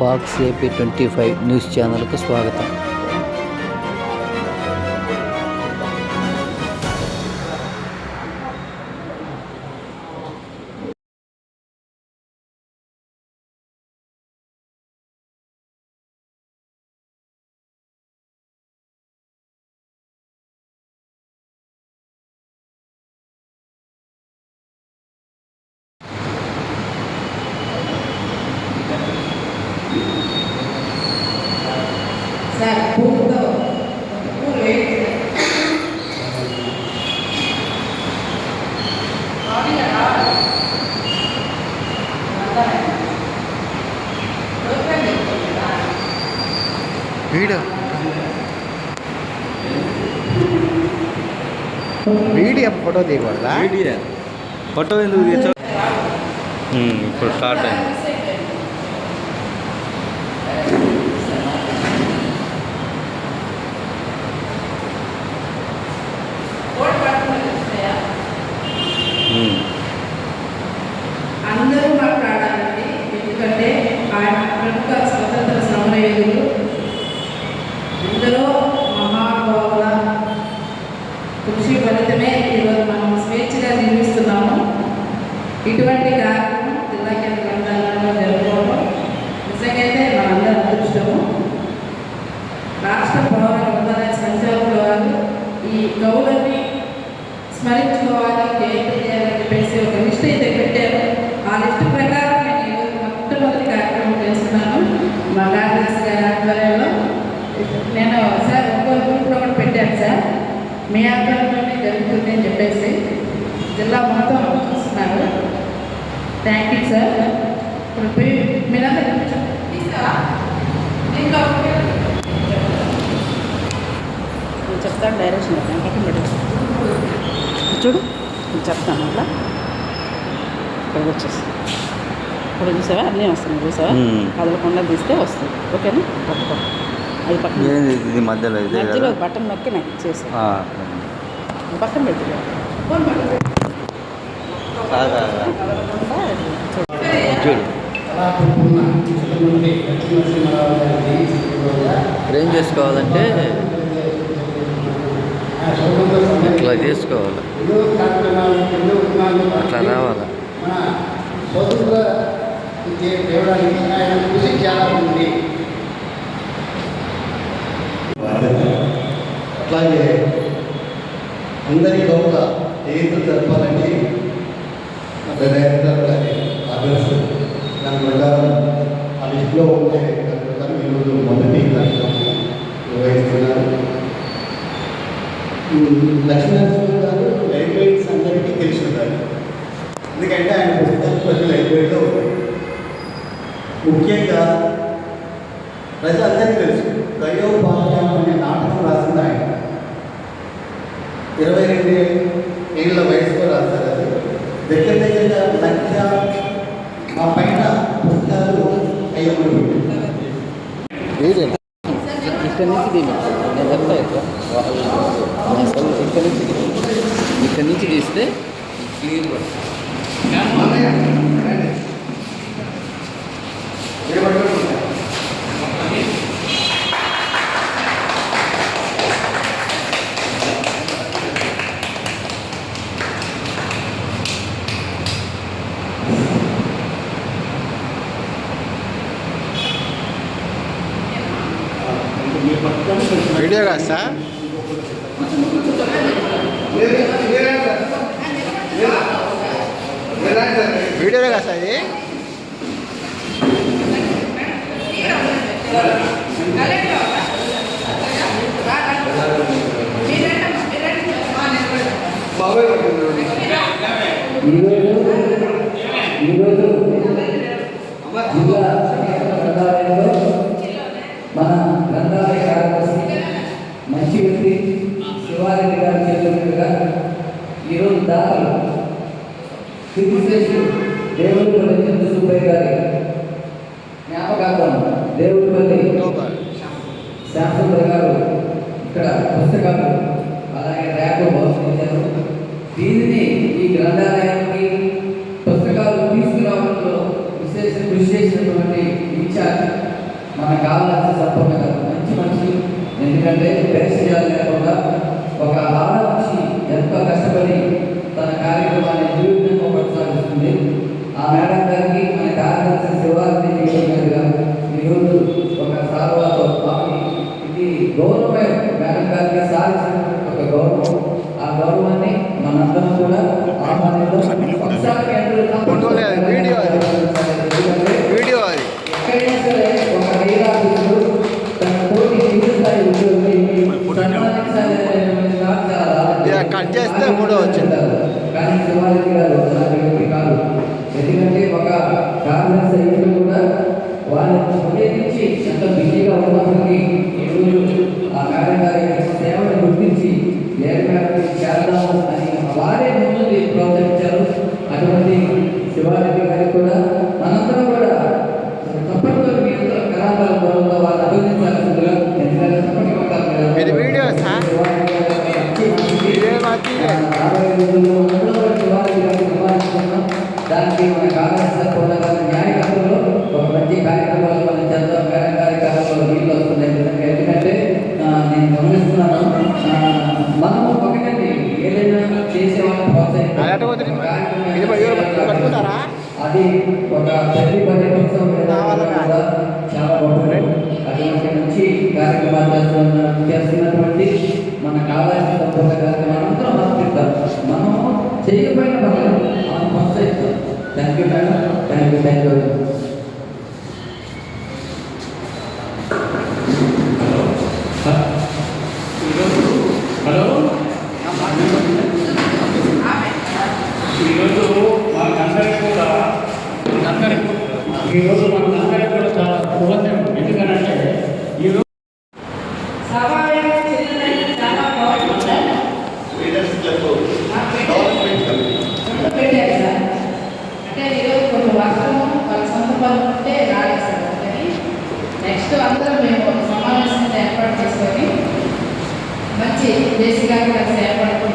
Fox AP twenty five news ఛానల్కు స్వాగతం. Video video photo తీయకూడదా video photo ఎందుకు తీర్చో ఇప్పుడు స్టార్ట్ అయింది ఉమ్. మీ ఆధ్వర్యంలోనే జరుగుతుంది అని చెప్పేసి జిల్లా మొత్తం చూస్తున్నారు. థ్యాంక్ యూ సార్ ఇప్పుడు. నేను చెప్తాను డైరెక్షన్ పక్కన పెట్టేసి చూడు నేను చెప్తాను అట్లా. ఇక్కడికి వచ్చేసి. ఇప్పుడు చూసావా? అన్నీ వస్తున్నాయి చూసావా. కదలకుండా తీస్తే వస్తుంది. ఓకేనా? పట్టుకో అది పక్కన ఏంది ఇది- మధ్యలో ఇదే మధ్యలో బటన్ నొక్కి నాకు ఇచ్చేసి. పక్కన పెట్టి చూడు ఇప్పుడు ఏం చేసుకోవాలంటే ఇట్లా చేసుకోవాలి అట్లా రావాలి స్వతంత్ర తేవడానికి ఆయన కృషి చాలా ఉంది అట్లాగే అందరి గౌరవ ఏదో జరపాలని మన డైరెక్టర్ గారి ఆదర్శం దాని ప్రకారం ఆ లిస్టులో ఉండే దాని ప్రకారం ఈరోజు మొదటి కార్యక్రమం నిర్వహిస్తున్నారు. లక్ష్మీనరసింహ గారు లైబ్రరీస్ అందరికీ తెలిసి ఉండాలి ఎందుకంటే ఆయన పుస్తకాలు ప్రతి లైబ్రరీలో ముఖ్యంగా ప్రజలందరికీ తెలుసు దయోపాఖ్యానం ఇక్కడ నుంచి తీయండి నేను చెప్తా ఇక్కడ ఇక్కడ నుంచి ఇక్కడ నుంచి తీస్తే క్లియర్ వీడియో కాదు సార్ వీడియోలో కాదు సార్ ఇది ఈరోజు ఈరోజు జిల్లా వచ్చింది ఎందుకంటే ఒక కార్మిక సైనికులు కూడా వాళ్ళ సమయం ఎంత బిజీగా ఉన్నప్పటికీ ఈరోజు ఆ కార్యకారి సేవను గుర్తించి లేకపోతే చేద్దాము అని అది ఒక తల్లి పని కోసం చాలా బాగుంటుంది అది ఇక్కడ నుంచి కార్యక్రమాలు చేస్తున్నటువంటి మనకు కావాల్సిన సంపూర్ణ కార్యక్రమాలు అందరూ ఆస్పిస్తాం మనం చేయకపోయిన పని మనం ప్రోత్సహిస్తాం. Thank you madam thank you thank you ఈరోజు మాకందరికీ కూడా ఈరోజు మనందరం కూడా చాలా పూర్వం ఎందుకనంటే ఈరోజు అందరం మేము సమావేశం ఏర్పాటు చేసుకొని మంచి దేశంగా ఏర్పాటు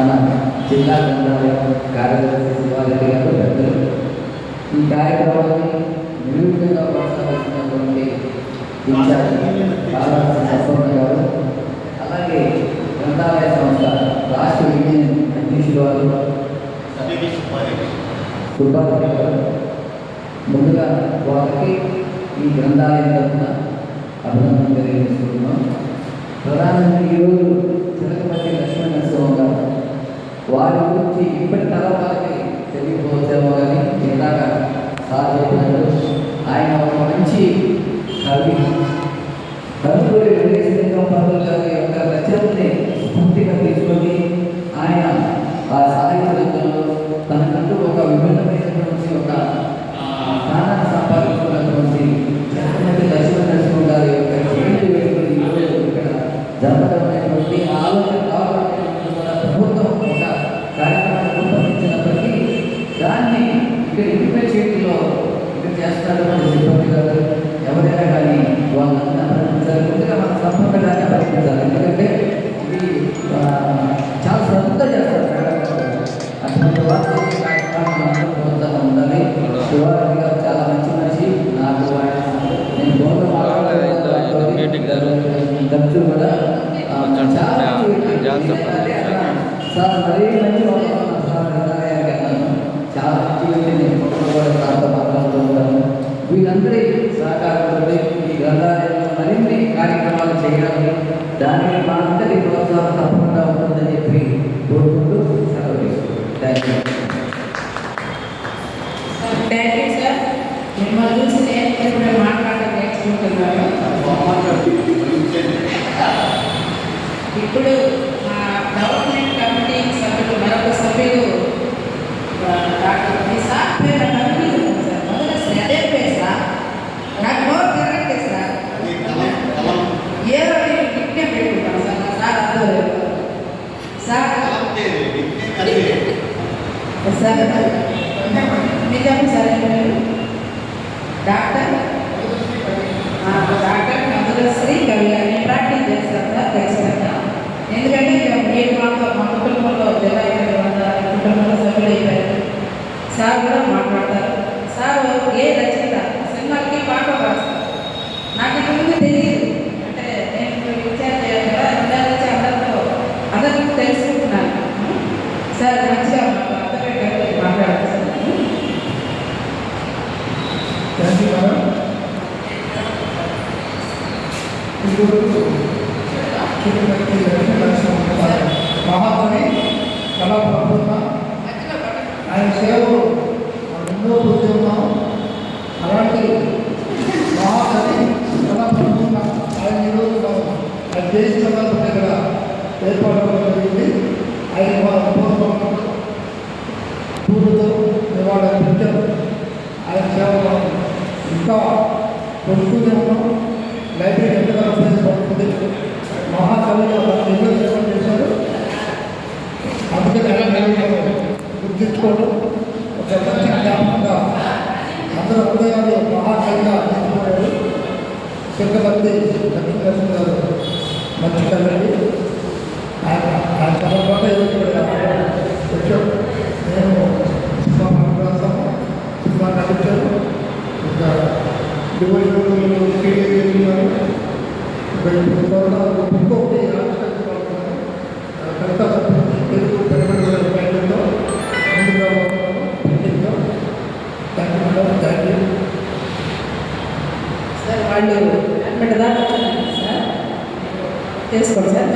మన జిల్లా గ్రంథాలయం కార్యదర్శి శివారెడ్డి గారు పెద్దలు ఈ కార్యక్రమాన్ని నిర్విఘ్నంగా ప్రోత్సహించినటువంటి ఇన్ఛార్జి బాలరాజు సత్వన్న గారు అలాగే గ్రంథాలయ సంస్థ రాష్ట్ర యూనియన్ అధ్యక్షుడు వారు సుబ్బారెడ్డి గారు ముందుగా వారికి ఈ గ్రంథాలయం తరఫున అభినందన తెలియజేసుకుంటున్నాం ప్రధానంగా ఈరోజు తిరుపతి లక్ష్మీ నరసింహ గారు వారి గురించి ఇప్పటి తరవాళ్ళకి తెలియకపోతేమో కానీ ఇందాక సార్ చెప్పినట్టు ఆయన ఒక మంచి కవి. కవిపూరి వెంకటేశ్వర పంతులు గారి యొక్క రచనని స్ఫూర్తిగా తీసుకొని ఆయన ఆ సాహిత్య రంగంలో తనకు డాక్టర్ కంపల్సరీ ప్రాక్టీస్ చేస్తారా ఖచ్చితంగా ఎందుకంటే నేను మాతో మా కుటుంబంలో జనాలు కుటుంబంలో సభ్యులు అయిపోయారు సార్ కూడా మాట్లాడతారు. సార్ ఏ రచయిత? సినిమాలకి పాట రాస్తారు. నాకు ఇంతకుముందు ఏర్పాటు జరిగింది ఆయన వాళ్ళ పూర్వం పూర్వతో వాళ్ళ ఆయన సేవలు ఇంకా కొనుక్కునే ఉన్నాం లైబ్రరీ ఎంతగానో ఉపయోగపడుతుంది మహాకవిగా ఎన్నో సేవలు చేశారు అందుకని గుర్తించుకోవడం ఒక మంచి జ్ఞాపకంగా అందరూ హృదయాలు మహాకవిగా తీసుకున్నాడు సింగపతి లక్ష్మీ గారు esforzar